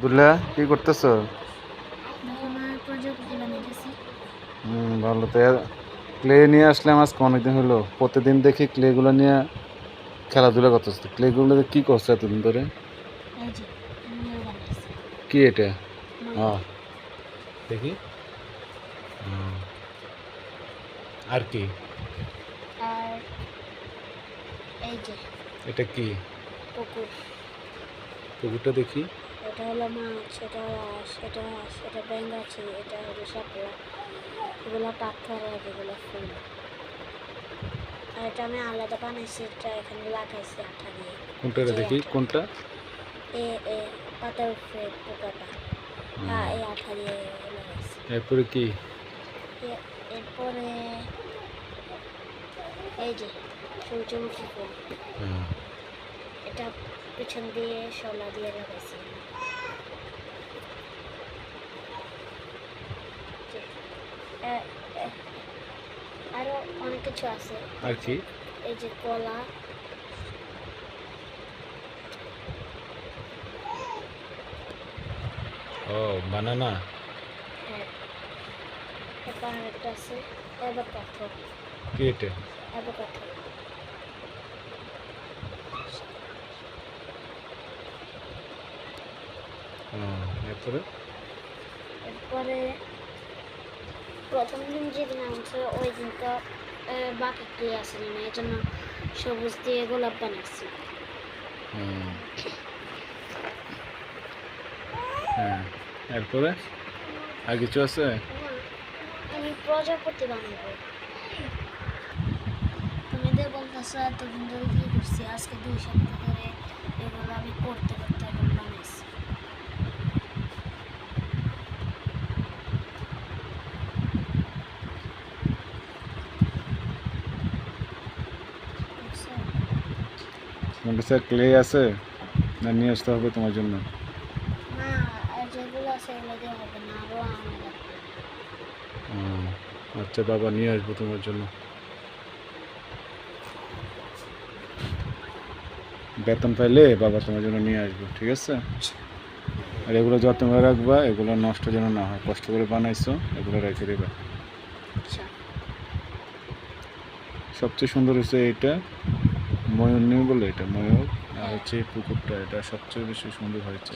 দুলা কি করতেছ? আমার প্রজাপতি বানিয়েছি হুম ভালো তো। ক্লে নিয়ে আসলাম আজকে অনেকদিন হলো। প্রতিদিন দেখি ক্লেগুলো নিয়ে খেলাধুলা করতেছ। ক্লেগুলো কি করছ এতদিন ধরে? এই যে কি এটা? হ্যাঁ দেখি। আর কি? এটা কি? পুকুর। পুকুরটা দেখি। এটা হলো মাছ এটা হাঁস এটা হাঁস এটা ব্যাঙ আছে এটা হলো শাপলা। এগুলো পাথর আর এগুলো ফুল। আর এটা আমি আলাদা বানাইছি এটা এখানে লাগাইছি আঠা দিয়ে। কোনটা দেখি? কোনটা? এ এ পাতার উপরে পোকাটা। হ্যাঁ এই আঠা দিয়ে লাগাইছি। এরপরে কি? এরপরে এই যে সূর্যমুখী ফুল। এটা পিছন দিয়ে শলা দিয়ে লাগাইছি আরও অনেক কিছু আছে। আর কি? এই যে কলা। ও বানানা। হ্যাঁ। আরেকটা আছে এবার পাথর কি এটা এবার পাথর এরপরে? এরপরে প্রথম দিন যেদিন আনছে ওই দিনটা বাকি কি আসেনি না এই জন্য সবুজ দিয়ে গোলাপ বানাচ্ছি হ্যাঁ এরপরে? আর কিছু আছে? আমি প্রজাপতি বানাবো। তোমাদের বলতেছো এতদিন ধরে কি করছি? আজকে দুই সপ্তাহ ধরে এগুলো আমি করতে করতে এখন বানাইছি। তোমার কাছে ক্লে আছে না নিয়ে আসতে হবে তোমার জন্য? আচ্ছা বাবা নিয়ে আসব তোমার জন্য। বেতন পাইলে বাবা তোমার জন্য নিয়ে আসব ঠিক আছে? আর এগুলো যত্ন করে রাখবা এগুলো নষ্ট যেন না হয়। কষ্ট করে বানাইছো এগুলো রেখে দেবে। আচ্ছা। সবচেয়ে সুন্দর হচ্ছে এটা ময়ূর নেই বলে এটা ময়ূর আর হচ্ছে পুকুরটা এটা সবচেয়ে বেশি সুন্দর হয়েছে।